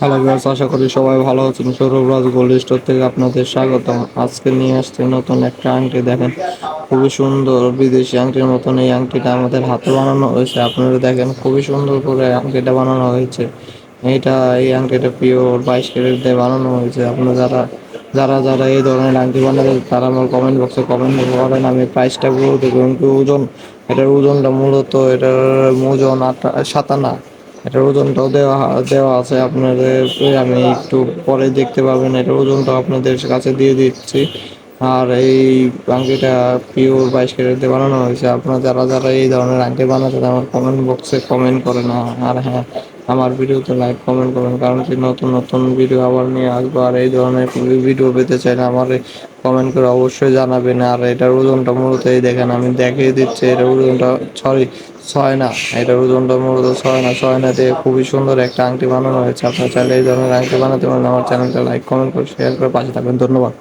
Hello আশা করি সবাই ভালো আছেন। সৌরভরাজ গোল্ড স্টোর থেকে আপনাদের স্বাগতম। আজকে নিয়ে আসছে নতুন একটা আংটি। দেখেন, খুবই সুন্দর বিদেশি আংটির মতন এই আংটিটা আমাদের হাতে বানানো হয়েছে। আপনারা দেখেন, খুবই সুন্দর করে আংটিটা বানানো হয়েছে। এইটা, এই আংটিটা পিওর বাইশ ক্যারেট দিয়ে বানানো হয়েছে। আপনারা যারা যারা যারা এই ধরনের আংটি বানাবে, তারা আমার কমেন্ট বক্সে কমেন্ট করেন আমি প্রাইসটা বলে ওজন, এটার ওজনটা মূলত এটার ওজন আটা, সাতানা। এটার ওজনটাও দেওয়া দেওয়া আছে আপনাদের, আমি একটু পরে দেখতে পাবেন এটার ওজনটা আপনাদের কাছে দিয়ে দিচ্ছি। আর এই আংটিটা পিওর বাইশ ক্যারেট বানানো হয়েছে। আপনারা যারা যারা এই ধরনের আংটি বানাতে চান, আমার কমেন্ট বক্সে কমেন্ট করে না আর হ্যাঁ আমার ভিডিওতে লাইক কমেন্ট করুন কারণ কি নতুন নতুন ভিডিও আবার নিয়ে আসব। আর এই ধরনের ভিডিও পেতে চাইলে আমার কমেন্ট করে অবশ্যই জানাবেন। আর এটার ওজনটা মূলত এই দেখেন, আমি দেখিয়ে দিচ্ছি এটার ওজনটা সরি ছয় না, এটার ওজনটা মূলত ছয় না ছয় না দিয়ে খুবই সুন্দর একটা আংটি বানানো হয়েছে। আপনার চাইলে এই ধরনের আংটি বানাতে পারেন। আমার চ্যানেলটা লাইক কমেন্ট করে শেয়ার করে পাশে থাকবেন। ধন্যবাদ।